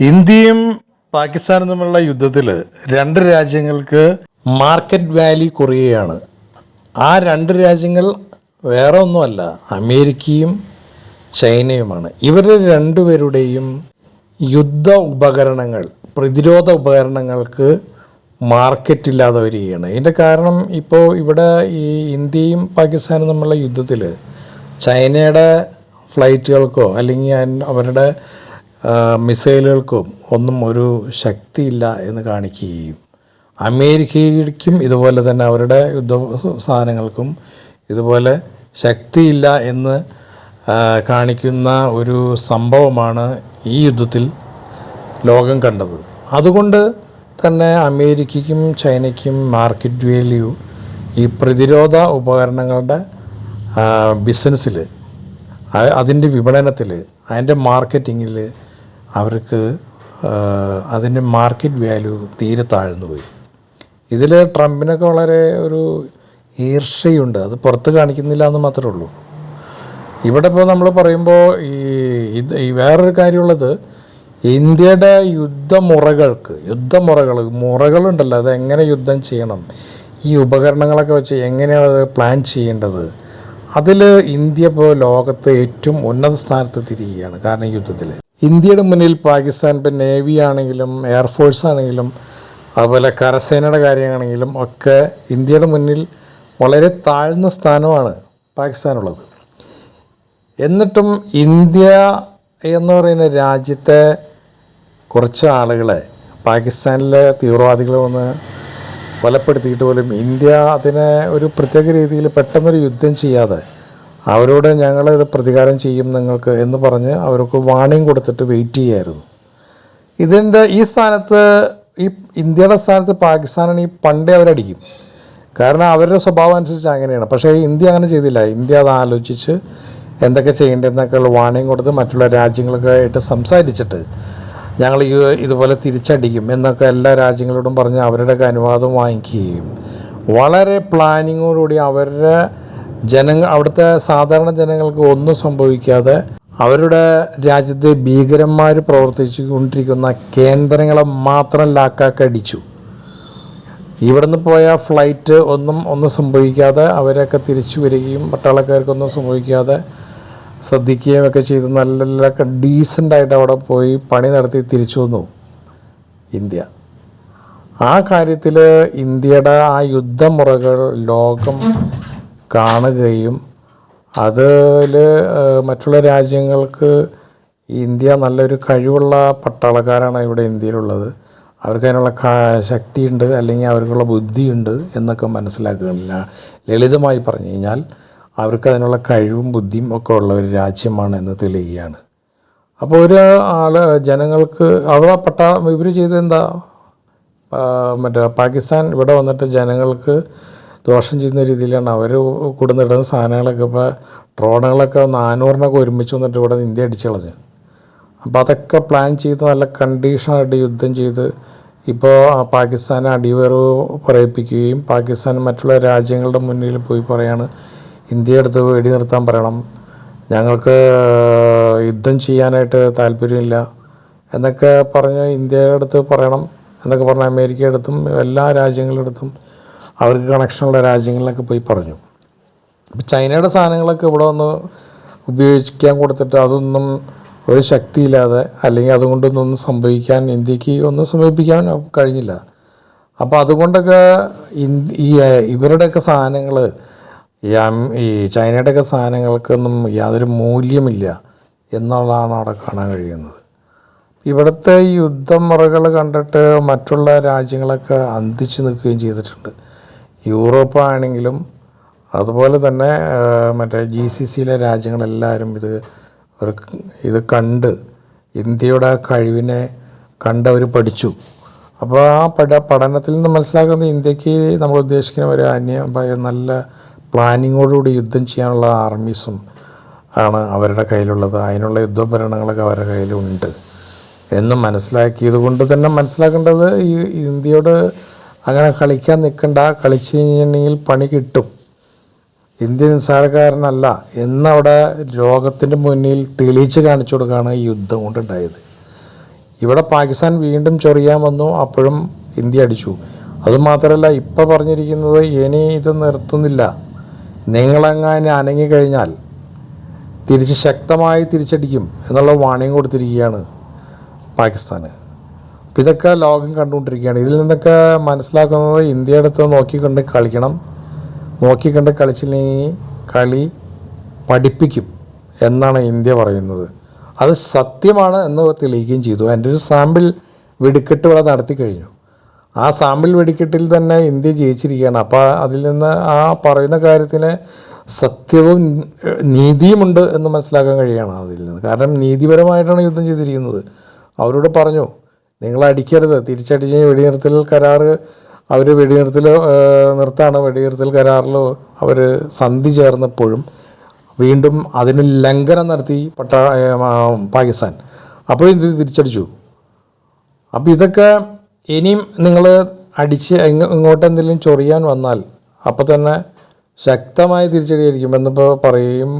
ഇന്ത്യയും പാകിസ്ഥാനും തമ്മിലുള്ള യുദ്ധത്തിൽ രണ്ട് രാജ്യങ്ങൾക്ക് മാർക്കറ്റ് വാല്യൂ കുറയുകയാണ്. ആ രണ്ട് രാജ്യങ്ങൾ വേറെ ഒന്നുമല്ല അമേരിക്കയും ചൈനയുമാണ്. ഇവർ രണ്ടുപേരുടെയും യുദ്ധ ഉപകരണങ്ങൾ പ്രതിരോധ ഉപകരണങ്ങൾക്ക് മാർക്കറ്റ് ഇല്ലാതെ വരികയാണ്. ഇതിന്റെ കാരണം ഇപ്പോൾ ഇവിടെ ഈ ഇന്ത്യയും പാകിസ്ഥാനും തമ്മിലുള്ള യുദ്ധത്തിൽ ചൈനയുടെ ഫ്ലൈറ്റുകൾക്കോ അല്ലെങ്കിൽ അവരുടെ മിസൈലുകൾക്കോ ഒന്നും ഒരു ശക്തിയില്ല എന്ന് കാണിക്കുകയും അമേരിക്കയ്ക്കും ഇതുപോലെ തന്നെ അവരുടെ യുദ്ധ സാധനങ്ങൾക്കും ഇതുപോലെ ശക്തിയില്ല എന്ന് കാണിക്കുന്ന ഒരു സംഭവമാണ് ഈ യുദ്ധത്തിൽ ലോകം കണ്ടത്. അതുകൊണ്ട് തന്നെ അമേരിക്കയ്ക്കും ചൈനയ്ക്കും മാർക്കറ്റ് വാല്യൂ ഈ പ്രതിരോധ ഉപകരണങ്ങളുടെ ബിസിനസ്സിൽ അതിന്റെ വിപണനത്തിൽ അതിന്റെ മാർക്കറ്റിങ്ങിൽ അവർക്ക് അതിന്റെ മാർക്കറ്റ് വാല്യൂ തീരെ താഴ്ന്നു പോയി ഇതിൽ ട്രംപിനൊക്കെ വളരെ ഒരു ഈർഷയുണ്ട് അത് പുറത്ത് കാണിക്കുന്നില്ല എന്ന് മാത്രമേ ഉള്ളൂ. ഇവിടെ ഇപ്പോൾ നമ്മൾ പറയുമ്പോൾ ഈ ഇത് ഈ വേറൊരു കാര്യമുള്ളത് ഇന്ത്യയുടെ യുദ്ധമുറകൾക്ക് യുദ്ധമുറകൾ മുറകളുണ്ടല്ലോ അത് എങ്ങനെ യുദ്ധം ചെയ്യണം ഈ ഉപകരണങ്ങളൊക്കെ വെച്ച് എങ്ങനെയാണ് അത് പ്ലാൻ ചെയ്യേണ്ടത് അതിൽ ഇന്ത്യ ഇപ്പോൾ ലോകത്ത് ഏറ്റവും ഉന്നത സ്ഥാനത്ത് തിരികുകയാണ് കാരണം യുദ്ധത്തിൽ. ഇന്ത്യയുടെ മുന്നിൽ പാകിസ്ഥാൻ ഇപ്പം നേവി ആണെങ്കിലും എയർഫോഴ്സ് ആണെങ്കിലും അതുപോലെ കരസേനയുടെ കാര്യമാണെങ്കിലും ഒക്കെ ഇന്ത്യയുടെ മുന്നിൽ വളരെ താഴ്ന്ന സ്ഥാനമാണ് പാകിസ്ഥാനുള്ളത്. എന്നിട്ടും ഇന്ത്യ എന്ന് പറയുന്ന രാജ്യത്തെ കുറച്ച് ആളുകളെ പാകിസ്ഥാനിലെ തീവ്രവാദികൾ വന്ന് കൊലപ്പെടുത്തിയിട്ട് പോലും ഇന്ത്യ അതിനെ ഒരു പ്രത്യേക രീതിയിൽ പെട്ടെന്നൊരു യുദ്ധം ചെയ്യാതെ അവരോട് ഞങ്ങൾ ഇത് പ്രതികാരം ചെയ്യും നിങ്ങൾക്ക് എന്ന് പറഞ്ഞ് അവർക്ക് വാണിംഗ് കൊടുത്തിട്ട് വെയിറ്റ് ചെയ്യായിരുന്നു. ഇതിന്റെ ഈ സ്ഥാനത്ത് ഈ ഇന്ത്യയുടെ സ്ഥാനത്ത് പാകിസ്ഥാനാണ് ഈ പണ്ടേ അവരടിക്കും. കാരണം അവരുടെ സ്വഭാവം അനുസരിച്ച് അങ്ങനെയാണ്. പക്ഷേ ഇന്ത്യ അങ്ങനെ ചെയ്തില്ല. ഇന്ത്യ അത് ആലോചിച്ച് എന്തൊക്കെ ചെയ്യേണ്ടതെന്നൊക്കെയുള്ള വാണിംഗ് കൊടുത്ത് മറ്റുള്ള രാജ്യങ്ങളൊക്കെ ആയിട്ട് സംസാരിച്ചിട്ട് ഞങ്ങൾ ഇതുപോലെ തിരിച്ചടിക്കും എന്നൊക്കെ എല്ലാ രാജ്യങ്ങളോടും പറഞ്ഞ് അവരുടെയൊക്കെ അനുവാദം വാങ്ങിക്കുകയും വളരെ പ്ലാനിങ്ങോടുകൂടി അവരുടെ ജനങ്ങൾ അവിടുത്തെ സാധാരണ ജനങ്ങൾക്ക് ഒന്നും സംഭവിക്കാതെ അവരുടെ രാജ്യത്തെ ഭീകരന്മാർ പ്രവർത്തിച്ചു കൊണ്ടിരിക്കുന്ന കേന്ദ്രങ്ങളെ മാത്രം ലാക്കാക്കടിച്ചു ഇവിടുന്ന് പോയ ഫ്ലൈറ്റ് ഒന്നും ഒന്നും സംഭവിക്കാതെ അവരെയൊക്കെ തിരിച്ചു വരികയും പട്ടാളക്കാർക്കൊന്നും സംഭവിക്കാതെ ശ്രദ്ധിക്കുകയും ഒക്കെ ചെയ്ത്. നല്ല നല്ല ഡീസന്റായിട്ട് അവിടെ പോയി പണി നടത്തി തിരിച്ചു വന്നു ഇന്ത്യ. ആ കാര്യത്തിൽ ഇന്ത്യയുടെ ആ യുദ്ധമുറകൾ ലോകം കാണുകയും അതിൽ മറ്റുള്ള രാജ്യങ്ങൾക്ക് ഇന്ത്യ നല്ലൊരു കഴിവുള്ള പട്ടാളക്കാരാണ് ഇവിടെ ഇന്ത്യയിലുള്ളത്. അവർക്ക് അതിനുള്ള ശക്തിയുണ്ട് അല്ലെങ്കിൽ അവർക്കുള്ള ബുദ്ധിയുണ്ട് എന്നൊക്കെ മനസ്സിലാക്കുന്നില്ല ലളിതമായി പറഞ്ഞു കഴിഞ്ഞാൽ അവർക്ക് അതിനുള്ള കഴിവും ബുദ്ധിയും ഒക്കെ ഉള്ള ഒരു രാജ്യമാണ് എന്ന് തെളിയുകയാണ്. അപ്പോൾ ഒരു ആൾ ജനങ്ങൾക്ക് അവിടെ പട്ടാ ഇവർ ചെയ്തെന്താ മറ്റേ പാകിസ്ഥാൻ ഇവിടെ വന്നിട്ട് ജനങ്ങൾക്ക് ദോഷം ചെയ്യുന്ന രീതിയിലാണ്. അവർ കൊടുന്നിടുന്ന സാധനങ്ങളൊക്കെ ഇപ്പോൾ ഡ്രോണുകളൊക്കെ നാനൂറിനൊക്കെ ഒരുമിച്ച് വന്നിട്ട് ഇവിടെ ഇന്ത്യ അടിച്ചു കളഞ്ഞു. അപ്പോൾ അതൊക്കെ പ്ലാൻ ചെയ്ത് നല്ല കണ്ടീഷനായിട്ട് യുദ്ധം ചെയ്ത് ഇപ്പോൾ പാകിസ്ഥാനെ അടിവരവ് പറയിപ്പിക്കുകയും പാകിസ്ഥാൻ മറ്റുള്ള രാജ്യങ്ങളുടെ മുന്നിൽ പോയി പറയാണ് ഇന്ത്യ അടുത്ത് വെടി നിർത്താൻ പറയണം. ഞങ്ങൾക്ക് യുദ്ധം ചെയ്യാനായിട്ട് താല്പര്യമില്ല. എന്നൊക്കെ പറഞ്ഞ് ഇന്ത്യയുടെ അടുത്ത് പറയണം. എന്നൊക്കെ പറഞ്ഞ് അമേരിക്കയുടെ അടുത്തും എല്ലാ രാജ്യങ്ങളുടെ അടുത്തും അവർക്ക് കണക്ഷനുള്ള രാജ്യങ്ങളിലൊക്കെ പോയി പറഞ്ഞു. അപ്പോൾ ചൈനയുടെ സാധനങ്ങളൊക്കെ ഇവിടെ വന്ന് ഉപയോഗിക്കാൻ കൊടുത്തിട്ട് അതൊന്നും ഒരു ശക്തിയില്ലാതെ അല്ലെങ്കിൽ അതുകൊണ്ടൊന്നും സംഭവിക്കാൻ ഇന്ത്യയ്ക്ക് ഒന്നും സംഭവിപ്പിക്കാൻ കഴിഞ്ഞില്ല. അപ്പോൾ അതുകൊണ്ടൊക്കെ ഈ ഇവരുടെയൊക്കെ സാധനങ്ങൾ ഈ ചൈനയുടെയൊക്കെ സാധനങ്ങൾക്കൊന്നും യാതൊരു മൂല്യമില്ല എന്നുള്ളതാണ് അവിടെ കാണാൻ കഴിയുന്നത്. ഇവിടുത്തെ യുദ്ധമുറകൾ കണ്ടിട്ട് മറ്റുള്ള രാജ്യങ്ങളൊക്കെ അന്തിച്ചു നിൽക്കുകയും ചെയ്തിട്ടുണ്ട്. യൂറോപ്പ് ആണെങ്കിലും അതുപോലെ തന്നെ മറ്റേ ജി സി സിയിലെ രാജ്യങ്ങളെല്ലാവരും ഇത് ഇത് കണ്ട് ഇന്ത്യയുടെ കഴിവിനെ കണ്ടവർ പഠിച്ചു. അപ്പോൾ ആ പഠ പഠനത്തിൽ നിന്ന് മനസ്സിലാക്കുന്നത് ഇന്ത്യയ്ക്ക് നമ്മൾ ഉദ്ദേശിക്കുന്ന ഒരു അന്യ നല്ല പ്ലാനിങ്ങോടുകൂടി യുദ്ധം ചെയ്യാനുള്ള ആർമീസും ആണ് അവരുടെ കയ്യിലുള്ളത്. അതിനുള്ള യുദ്ധോപകരണങ്ങളൊക്കെ അവരുടെ കയ്യിലുണ്ട്. എന്ന് മനസ്സിലാക്കിയത് കൊണ്ട് തന്നെ മനസ്സിലാക്കേണ്ടത് ഈ ഇന്ത്യയോട് അങ്ങനെ കളിക്കാൻ നിൽക്കണ്ട കളിച്ചു കഴിഞ്ഞിട്ടുണ്ടെങ്കിൽ പണി കിട്ടും. ഇന്ത്യ നിസ്സാരക്കാരനല്ല എന്നവിടെ ലോകത്തിന്റെ മുന്നിൽ തെളിയിച്ച് കാണിച്ചു കൊടുക്കുകയാണ് ഈ യുദ്ധം കൊണ്ടുണ്ടായത്. ഇവിടെ പാകിസ്ഥാൻ വീണ്ടും ചൊറിയാൻ വന്നു അപ്പോഴും ഇന്ത്യ അടിച്ചു. അതുമാത്രമല്ല ഇപ്പോൾ പറഞ്ഞിരിക്കുന്നത് ഇനി ഇത് നിർത്തുന്നില്ല. നിങ്ങളെങ്ങാനും അനങ്ങിക്കഴിഞ്ഞാൽ തിരിച്ച് ശക്തമായി തിരിച്ചടിക്കും എന്നുള്ള വാണിംഗ് കൊടുത്തിരിക്കുകയാണ് പാകിസ്ഥാന്. അപ്പം ഇതൊക്കെ ലോകം കണ്ടുകൊണ്ടിരിക്കുകയാണ്. ഇതിൽ നിന്നൊക്കെ മനസ്സിലാക്കുന്നത് ഇന്ത്യയുടെ അടുത്ത് നോക്കിക്കണ്ട് കളിക്കണം. നോക്കിക്കണ്ട് കളിച്ചില്ലെങ്കിൽ കളി പഠിപ്പിക്കും എന്നാണ് ഇന്ത്യ പറയുന്നത്. അത് സത്യമാണ് എന്ന് തെളിയിക്കുകയും ചെയ്തു. എന്റെ ഒരു സാമ്പിൾ വെടിക്കെട്ട് ഇവിടെ നടത്തി കഴിഞ്ഞു. ആ സാമ്പിൾ വെടിക്കെട്ടിൽ തന്നെ ഇന്ത്യ ജയിച്ചിരിക്കുകയാണ്. അപ്പോൾ അതിൽ നിന്ന് ആ പറയുന്ന കാര്യത്തിന് സത്യവും നീതിയുമുണ്ട് എന്ന് മനസ്സിലാക്കാൻ കഴിയുകയാണ് അതിൽ നിന്ന്. കാരണം നീതിപരമായിട്ടാണ് യുദ്ധം ചെയ്തിരിക്കുന്നത്. അവരോട് പറഞ്ഞു നിങ്ങൾ അടിക്കരുത് തിരിച്ചടിച്ച് വെടിനിർത്തൽ കരാർ അവർ വെടിനിർത്തൽ നിർത്താണ് വെടിനിർത്തൽ കരാറിൽ അവർ സന്ധി ചേർന്നപ്പോഴും വീണ്ടും അതിന് ലംഘനം നടത്തി പട്ട പാകിസ്ഥാൻ. അപ്പോഴും ഇത് തിരിച്ചടിച്ചു. അപ്പോൾ ഇതൊക്കെ ഇനിയും നിങ്ങൾ അടിച്ച് ഇങ്ങോട്ട് എന്തെങ്കിലും ചൊറിയാൻ വന്നാൽ അപ്പോൾ തന്നെ ശക്തമായി തിരിച്ചടിയായിരിക്കും എന്നിപ്പോൾ പറയും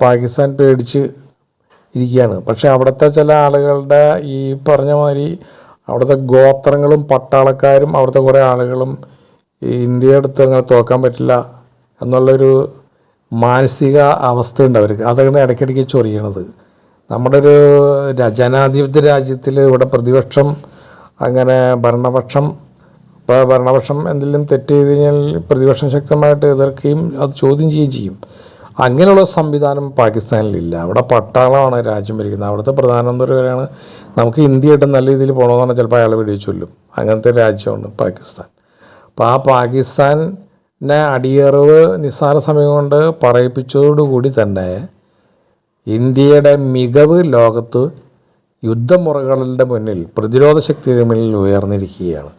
പാകിസ്ഥാൻ പേടിച്ച് ഇരിക്കുകയാണ്. പക്ഷേ അവിടുത്തെ ചില ആളുകളുടെ ഈ പറഞ്ഞ മാതിരി അവിടുത്തെ ഗോത്രങ്ങളും പട്ടാളക്കാരും അവിടുത്തെ കുറേ ആളുകളും ഇന്ത്യയുടെ അടുത്ത് അങ്ങനെ തോക്കാൻ പറ്റില്ല എന്നുള്ളൊരു മാനസിക അവസ്ഥയുണ്ട് അവർക്ക്. അതങ്ങനെ ഇടയ്ക്കിടയ്ക്ക് ചൊറിയണത്. നമ്മുടെ ഒരു ജനാധിപത്യ രാജ്യത്തിൽ ഇവിടെ പ്രതിപക്ഷം അങ്ങനെ ഭരണപക്ഷം ഇപ്പോൾ ഭരണപക്ഷം എന്തെങ്കിലും തെറ്റ് ചെയ്ത് കഴിഞ്ഞാൽ പ്രതിപക്ഷം ശക്തമായിട്ട് എതിർക്കുകയും അത് ചോദ്യം ചെയ്യുകയും ചെയ്യും. അങ്ങനെയുള്ള സംവിധാനം പാകിസ്ഥാനിലില്ല. അവിടെ പട്ടാളമാണ് രാജ്യം ഭരിക്കുന്നത്. അവിടുത്തെ പ്രധാനമന്ത്രി വരെയാണ് നമുക്ക് ഇന്ത്യയായിട്ട് നല്ല രീതിയിൽ പോകണമെന്ന് പറഞ്ഞാൽ ചിലപ്പോൾ അയാൾ വെടിവെച്ച് ചൊല്ലും അങ്ങനത്തെ രാജ്യമാണ് പാകിസ്ഥാൻ. അപ്പോൾ ആ പാകിസ്ഥാനെ അടിയറവ് നിസ്സാര സമയം കൊണ്ട് പറയിപ്പിച്ചതോടുകൂടി തന്നെ ഇന്ത്യയുടെ മികവ് ലോകത്ത് യുദ്ധമുറകളുടെ മുന്നിൽ പ്രതിരോധ ശക്തിയുടെ മുന്നിൽ ഉയർന്നിരിക്കുകയാണ്.